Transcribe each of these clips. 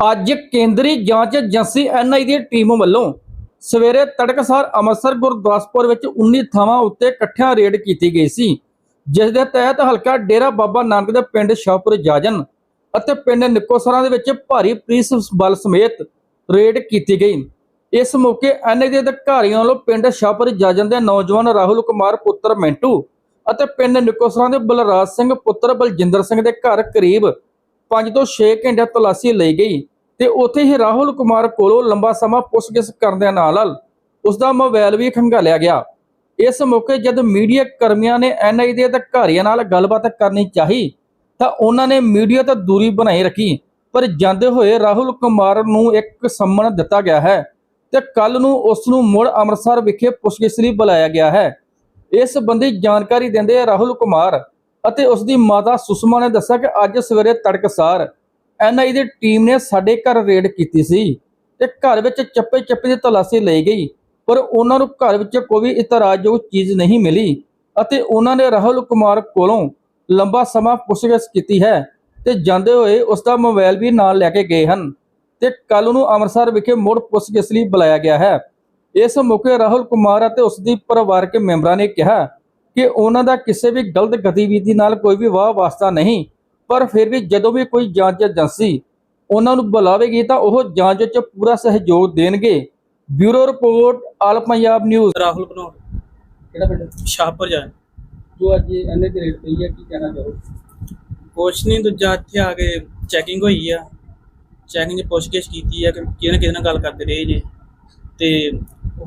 ਅੱਜ ਕੇਂਦਰੀ ਜਾਂਚ ਏਜੰਸੀ ਐਨਆਈ ਦੀ ਟੀਮ ਵੱਲੋਂ ਸਵੇਰੇ ਤੜਕਸਾਰ ਅੰਮ੍ਰਿਤਸਰ ਗੁਰਦਾਸਪੁਰ ਵਿੱਚ 19 ਥਾਵਾਂ ਉੱਤੇ ਇਕੱਠਿਆਂ ਰੇਡ ਕੀਤੀ ਗਈ ਸੀ, ਜਿਸ ਦੇ ਤਹਿਤ ਹਲਕਾ ਡੇਰਾ ਬਾਬਾ ਨਾਨਕ ਦੇ ਪਿੰਡ ਸ਼ਾਹਪੁਰ ਜਾਜਨ ਅਤੇ ਪਿੰਡ ਨਿੱਕੋਸਰਾਂ ਦੇ ਵਿੱਚ ਭਾਰੀ ਪੁਲਿਸ ਬਲ ਸਮੇਤ ਰੇਡ ਕੀਤੀ ਗਈ। ਇਸ ਮੌਕੇ ਐਨਆਈ ਦੇ ਅਧਿਕਾਰੀਆਂ ਵੱਲੋਂ ਪਿੰਡ ਸ਼ਾਹਪੁਰ ਜਾਜਨ ਦੇ ਨੌਜਵਾਨ ਰਾਹੁਲ ਕੁਮਾਰ ਪੁੱਤਰ ਮੈਂਟੂ ਅਤੇ ਪਿੰਡ ਨਿੱਕੋਸਰਾਂ ਦੇ ਬਲਰਾਜ ਸਿੰਘ ਪੁੱਤਰ ਬਲਜਿੰਦਰ ਸਿੰਘ ਦੇ ਘਰ ਕਰੀਬ 5 ਤੋਂ 6 ਘੰਟੇ ਤਲਾਸ਼ੀ ਲਈ ਗਈ। ਤੇ ਉੱਥੇ ਹੀ ਰਾਹੁਲ ਕੁਮਾਰ ਕੋਲੋਂ ਲੰਬਾ ਸਮਾਂ ਪੁੱਛਗਿੱਛ ਕਰਨ ਨਾਲ ਨਾਲ ਉਸ ਦਾ ਮੋਬਾਈਲ ਵੀ ਖੰਗਾਲਿਆ ਗਿਆ। ਇਸ ਮੌਕੇ ਜਦ ਮੀਡੀਆ ਕਰਮੀਆਂ ਨੇ ਐਨਆਈ ਦੇ ਅਧਿਕਾਰੀਆਂ ਨਾਲ ਗੱਲਬਾਤ ਕਰਨੀ ਚਾਹੀ, ਤਾਂ ਉਹਨਾਂ ਨੇ ਮੀਡੀਆ ਤੋਂ ਦੂਰੀ ਬਣਾਈ ਰੱਖੀ, ਪਰ ਜਾਂਦੇ ਹੋਏ ਰਾਹੁਲ ਕੁਮਾਰ ਨੂੰ ਇੱਕ ਸੰਮਨ ਦਿੱਤਾ ਗਿਆ ਹੈ ਤੇ ਕੱਲ ਨੂੰ ਉਸ ਨੂੰ ਮੁੜ ਅੰਮ੍ਰਿਤਸਰ ਵਿਖੇ ਪੁੱਛਗਿੱਛ ਲਈ ਬੁਲਾਇਆ ਗਿਆ ਹੈ। ਇਸ ਸੰਬੰਧੀ ਜਾਣਕਾਰੀ ਦਿੰਦੇ ਰਾਹੁਲ ਕੁਮਾਰ ਅਤੇ ਉਸ ਦੀ ਮਾਤਾ ਸੁਸ਼ਮਾ ਨੇ ਦੱਸਿਆ ਕਿ ਅੱਜ ਸਵੇਰੇ ਤੜਕਸਾਰ ਐਨਆਈ ਦੀ ਟੀਮ ਨੇ ਸਾਡੇ ਘਰ ਰੇਡ ਕੀਤੀ ਸੀ ਤੇ ਘਰ ਵਿੱਚ ਚੱਪੇ ਚੱਪੇ ਦੀ ਤਲਾਸ਼ੀ ਲਈ ਗਈ, ਪਰ ਉਹਨਾਂ ਨੂੰ ਘਰ ਵਿੱਚ ਕੋਈ ਵੀ ਇਤਰਾਜ਼ਯੋਗ ਚੀਜ਼ ਨਹੀਂ ਮਿਲੀ ਅਤੇ ਉਹਨਾਂ ਨੇ ਰਾਹੁਲ ਕੁਮਾਰ ਕੋਲੋਂ ਲੰਬਾ ਸਮਾਂ ਪੁੱਛਗਿੱਛ ਕੀਤੀ ਹੈ ਤੇ ਜਾਂਦੇ ਹੋਏ ਉਸ ਦਾ ਮੋਬਾਈਲ ਵੀ ਨਾਲ ਲੈ ਕੇ ਗਏ ਹਨ ਤੇ ਕੱਲ ਨੂੰ ਅੰਮ੍ਰਿਤਸਰ ਵਿਖੇ ਮੁੜ ਪੁੱਛਗਿੱਛ ਲਈ ਬੁਲਾਇਆ ਗਿਆ ਹੈ। ਇਸ ਮੌਕੇ ਰਾਹੁਲ ਕੁਮਾਰ ਅਤੇ ਉਸ ਦੀ ਪਰਿਵਾਰਕ ਮੈਂਬਰਾਂ ਨੇ ਕਿਹਾ ਕਿ ਉਹਨਾਂ ਦਾ ਕਿਸੇ ਵੀ ਗਲਤ ਗਤੀਵਿਧੀ ਨਾਲ ਕੋਈ ਵੀ ਵਾਹ ਵਾਸਤਾ ਨਹੀਂ ਪਰ ਫਿਰ ਵੀ ਜਦੋਂ ਵੀ ਕੋਈ ਜਾਂਚ ਏਜੰਸੀ ਉਹਨਾਂ ਨੂੰ ਬੁਲਾਵੇਗੀ ਤਾਂ ਉਹ ਜਾਂਚ ਵਿੱਚ ਪੂਰਾ ਸਹਿਯੋਗ ਦੇਣਗੇ। Bureau report all Punjab news. Rahul Banur ਕਿਹੜਾ ਪਿੰਡ? ਸ਼ਾਹਪੁਰ ਜਾ ਜੋ ਅੱਜ ਇਹਨੇ ਦੀ ਰੇਟ ਪਈ ਹੈ ਕੀ ਕਹਿਣਾ ਚਾਹੋ ਕੁਛ ਨਹੀਂ ਦੂਜਾ ਇੱਥੇ ਆ ਕੇ ਚੈਕਿੰਗ ਹੋਈ ਆ। ਚੈਕਿੰਗ 'ਚ ਪੁੱਛਗਿੱਛ ਕੀਤੀ ਆ ਕਿ ਕਿਹਨੇ ਕਿਹਦੇ ਨਾਲ ਗੱਲ ਕਰਦੇ ਰਹੇ ਜੇ। ਤੇ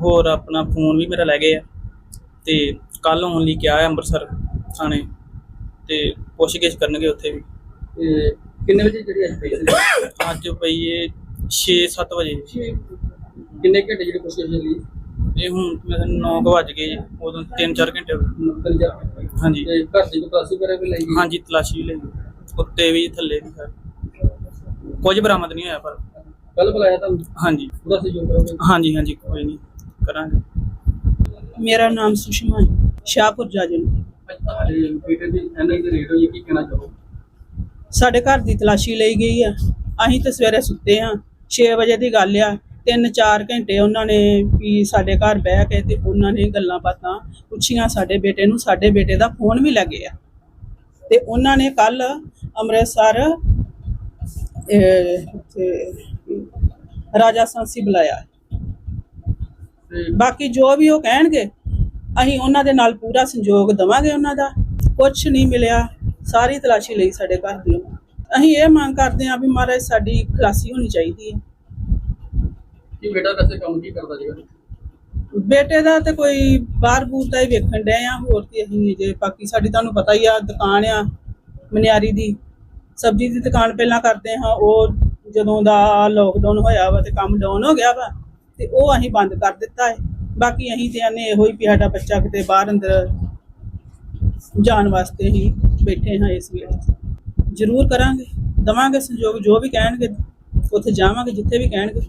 ਹੋਰ ਆਪਣਾ ਫੋਨ ਵੀ ਮੇਰਾ ਲੈ ਗਏ ਆ। ਤੇ ਕੱਲ ਆਉਣ ਲਈ ਕਿਹਾ ਹੈ ਅੰਮ੍ਰਿਤਸਰ ਥਾਣੇ। ਤੇ ਪੁੱਛਗਿੱਛ ਕਰਨਗੇ ਉੱਥੇ ਵੀ। ਤੇ ਕਿੰਨੇ ਵਜੇ ਜਿਹੜੀ ਅੱਜ ਪਈ ਸੀ? ਅੱਜ ਪਈ ਏ 6-7 ਵਜੇ। ਕਿੰਨੇ ਘੰਟੇ ਜਿਹੜੀ ਪੁੱਛ ਲਈ ਇਹ ਹੁਣ ਮੇਰੇ 9 ਵਜ ਗਏ ਜੀ ਉਦੋਂ 3-4 ਘੰਟੇ ਹੋ ਗਏ। ਨੰਬਰ ਜਾ ਹਾਂਜੀ। ਤੇ ਘਰ ਦੀ ਤਲਾਸ਼ੀ ਕਰੇ ਵੀ ਲਈ? ਹਾਂਜੀ ਤਲਾਸ਼ੀ ਵੀ ਲਈ। ਉੱਤੇ ਵੀ ਥੱਲੇ ਵੀ ਸਰ ਕੁਝ ਬਰਾਮਦ ਨਹੀਂ ਹੋਇਆ ਪਰ ਕੱਲ ਬੁਲਾਇਆ ਤਾਂ ਹਾਂਜੀ। ਪੂਰਾ ਸਹਿਯੋਗ ਕਰੋਗੇ? ਹਾਂਜੀ ਹਾਂਜੀ ਕੋਈ ਨਹੀਂ। ਕਰਾਂਗੇ। ਮੇਰਾ ਨਾਮ ਸੁਸ਼ਮਾ ਹੈ ਸ਼ਾਹਪੁਰ ਜਾਜਨ। ਤੁਹਾਡੇ ਬੇਟੇ ਦੀ ਐਨਆਈ ਦੀ ਰੇਟ ਹੋਈ ਕੀ ਕਹਿਣਾ ਚਾਹੋ ਸਾਡੇ ਘਰ ਦੀ ਤਲਾਸ਼ੀ ਲਈ ਗਈ ਆ। ਅਸੀਂ ਤਾਂ ਸਵੇਰੇ ਸੁੱਤੇ ਆ 6 ਵਜੇ ਦੀ ਗੱਲ ਆ। 3-4 ਘੰਟੇ ਉਹਨਾਂ ਨੇ ਵੀ ਸਾਡੇ ਘਰ ਬਹਿ ਕੇ ਤੇ ਉਹਨਾਂ ਨੇ ਗੱਲਾਂ ਬਾਤਾਂ ਪੁੱਛੀਆਂ ਸਾਡੇ ਬੇਟੇ ਨੂੰ। ਸਾਡੇ ਬੇਟੇ ਦਾ ਫੋਨ ਵੀ ਲੱਗੇ ਆ। ਤੇ ਉਹਨਾਂ ਨੇ ਕੱਲ ਅੰਮ੍ਰਿਤਸਰ ਰਾਜਾ ਸਾਂਸੀ ਬੁਲਾਇਆ। ਬਾਕੀ ਜੋ ਵੀ ਉਹ ਕਹਿਣਗੇ, ਅਸੀਂ ਉਹਨਾਂ ਦੇ ਨਾਲ ਪੂਰਾ ਸੰਯੋਗ ਦਵਾਂਗੇ ਉਹਨਾਂ ਦਾ। ਕੁਝ ਨਹੀਂ ਮਿਲਿਆ। ਸਾਰੀ ਤਲਾਸ਼ੀ ਲਈ ਸਾਡੇ ਘਰ ਦੀ। ਅਸੀਂ ਇਹ ਮੰਗ ਕਰਦੇ ਹਾਂ ਵੀ ਮਹਾਰਾਜ ਸਾਡੀ ਖਲਾਸੀ ਹੋਣੀ ਚਾਹੀਦੀ ਹੈ। ਕੀ ਬੇਟਾ ਵੈਸੇ ਕੰਮ ਕੀ ਕਰਦਾ ਜੀ ਬੇਟੇ ਦਾ ਤੇ ਕੋਈ ਬਾਹਰ ਬੂਰ ਦਾ ਹੀ ਵੇਖਣ ਡਏ ਆ ਹੋਰ ਤੇ ਅਸੀਂ ਜੇ ਬਾਕੀ ਸਾਡੀ ਤੁਹਾਨੂੰ ਪਤਾ ਹੀ ਆ ਦੁਕਾਨ ਆ ਮਨਿਆਰੀ ਦੀ। ਸਬਜ਼ੀ ਦੀ ਦੁਕਾਨ ਪਹਿਲਾਂ ਕਰਦੇ ਹਾਂ ਉਹ ਜਦੋਂ ਦਾ ਲੋਕਡਾਊਨ ਹੋਇਆ ਵਾ ਤੇ ਕੰਮ ਡਾਊਨ ਹੋ ਗਿਆ ਵਾ ਤੇ ਉਹ ਅਸੀਂ ਬੰਦ ਕਰ ਦਿੱਤਾ ਹੈ। ਬਾਕੀ ਅਸੀਂ ਤੇ ਆਨੇ ਇਹੋ ਹੀ ਵੀ ਸਾਡਾ ਬੱਚਾ ਕਿਤੇ ਬਾਹਰ ਅੰਦਰ ਜਾਣ ਵਾਸਤੇ ਹੀ ਬੈਠੇ ਹਾਂ ਇਸ ਵੇਲੇ। ਜ਼ਰੂਰ ਕਰਾਂਗੇ, ਦਵਾਂਗੇ ਸੰਯੋਗ, ਜੋ ਵੀ ਕਹਿਣਗੇ, ਉੱਥੇ ਜਾਵਾਂਗੇ, ਜਿੱਥੇ ਵੀ ਕਹਿਣਗੇ।